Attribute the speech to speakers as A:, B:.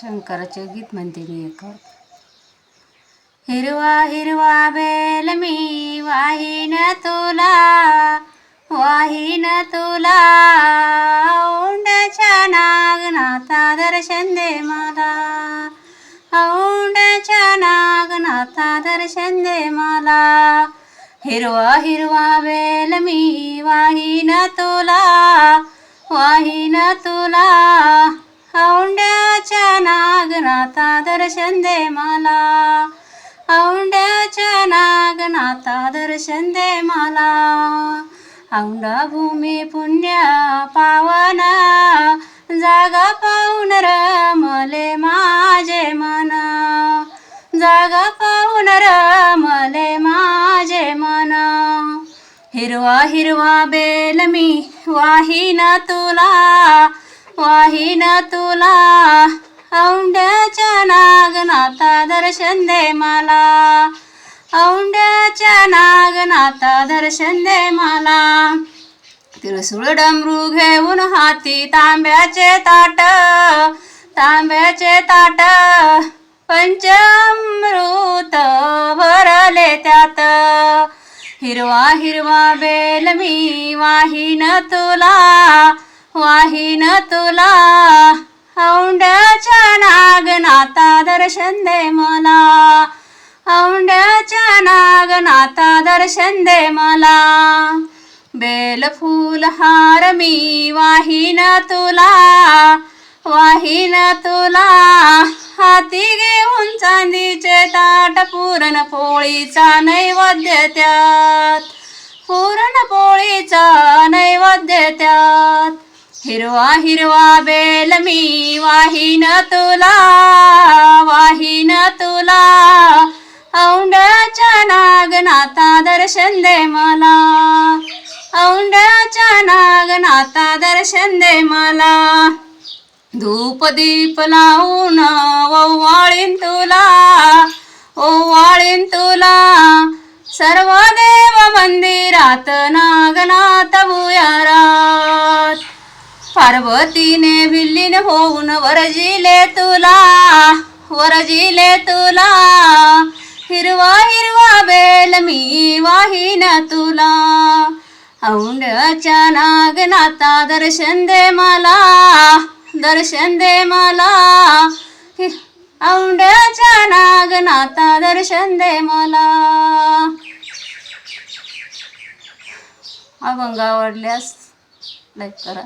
A: शंकराचे गीत म्हणते मी एक. हिरवा हिरवा बेल मी वाहीन तुला वाहीन तुला. औंडच्या नागनाथा दर्शन दे मला. औंडच्या नागनाथा दर्शन दे मला. हिरवा हिरवा बेल मी वाहीन तुला वाहीन तुला. औंड्याच्या नागनाथा दर्शन दे मला. औंड्याच्या नागनाथा दर्शन दे मला. औंडा भूमी पुण्य पावना जागा पाहून रमले माझे मन. जागा पाहून रमले माझे मन. हिरवा हिरवा बेल मी वाहिना तुला. वाहिन तुला औंड्याच्या नागनाथा दर्शन दे मला. औंड्याच्या नागनाथा दर्शन दे मला. तिळसुळ डमरू घेऊन हाती तांब्याचे ताट तांब्याचे ताट पंचमृत भरले त्यात. हिरवा हिरवा बेल मी वाहीन तुला वाहीन तुला. औंड्याच्या नागनाता दर्शन दे मला. औंड्याच्या नागनाता दर्शन दे मला. बेल हार मी वाहीन तुला. वाहीन तुला. हाती घेऊन चांदीचे ताट पुरण पोळीचा नैवेद्य त्यात. पुरण पोळीचा नैवेद्य त्यात. हिरवा हिरवा बेल मी वाहीन तुला वाहीन तुला. औंड्याच्या नागनाथा दर्शन दे मला. औंड्याच्या नागनाथा दर्शन दे मला. धूप दीप लावून ववाळीन तुला. पार्वतीने विलीन होऊन वरजिले तुला वरजिले तुला. हिरवा हिरवा बेल मी वाहिन तुला. औंड्याच्या नागनाथा दर्शन दे मला दर्शन दे मला. हि- औंड्याच्या नागनाथा दर्शन दे मला. अभंग आवडल्यास लाईक करा.